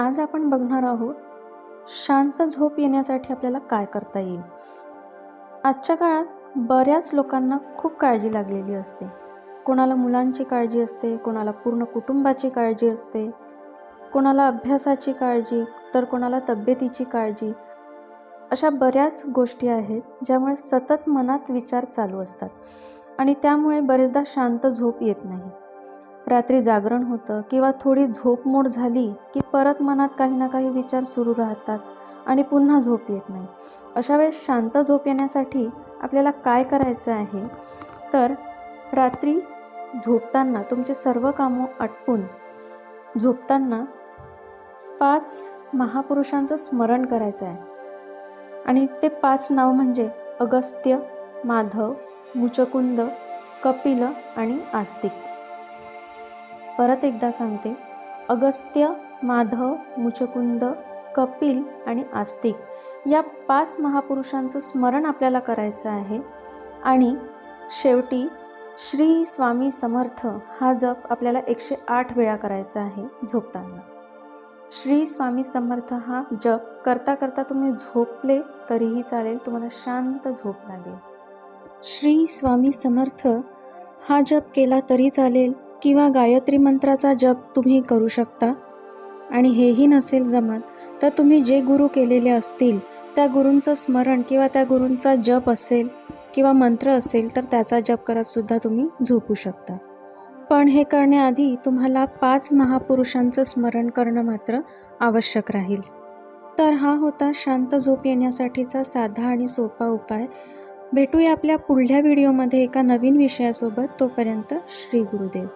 आज आपण बघणार आहोत शांत झोप येण्यासाठी आपल्याला काय करता येईल? आजच्या काळात बऱ्याच लोकांना खूप काळजी लागलेली असते. कोणाला मुलांची काळजी असते कोणाला पूर्ण कुटुंबाची काळजी असते कोणाला अभ्यासाची काळजी तर कोणाला तब्येतीची काळजी. अशा बऱ्याच गोष्टी आहेत ज्यामुळे सतत मनात विचार चालू असतात आणि त्यामुळे बरेचदा शांत झोप येत नाही. रात्री जागरण होतं किंवा थोडी झोपमोड झाली की परत मनात काही ना काही विचार सुरू राहतात आणि पुन्हा झोप येत नाही. अशा वेळेस शांत झोप येण्यासाठी आपल्याला काय करायचं आहे? तर रात्री झोपताना तुमचे सर्व कामं आटपून झोपताना पाच महापुरुषांचं स्मरण करायचं आहे. आणि ते पाच नाव म्हणजे अगस्त्य माधव मुचकुंद कपिल आणि आस्तिक. परत एकदा सांगते. अगस्त्य माधव मुचकुंद कपिल आणि आस्तिक या पाच महापुरुषांचं स्मरण आपल्याला करायचं आहे. आणि शेवटी श्री स्वामी समर्थ हा जप आपल्याला एकशे आठ वेळा करायचा आहे झोपताना. श्री स्वामी समर्थ हा जप करता करता तुम्ही झोपले तरीही चालेल तुम्हाला शांत झोप लागेल. श्री स्वामी समर्थ हा जप केला तरी चालेल किंवा गायत्री मंत्राचा जप तुम्ही करू शकता. आणि हेही नसेल जमत तर तुम्ही जे गुरु केलेले असतील त्या गुरूंचं स्मरण किंवा त्या गुरूंचा जप असेल किंवा मंत्र असेल तर त्याचा जप करत सुद्धा तुम्ही झोपू शकता. पण हे करण्याआधी तुम्हाला पाच महापुरुषांचं स्मरण करणं मात्र आवश्यक राहील. तर हा होता शांत झोप येण्यासाठीचा साधा आणि सोपा उपाय. भेटूया आपल्या पुढल्या व्हिडिओमध्ये एका नवीन विषयासोबत. तोपर्यंत श्री गुरुदेव.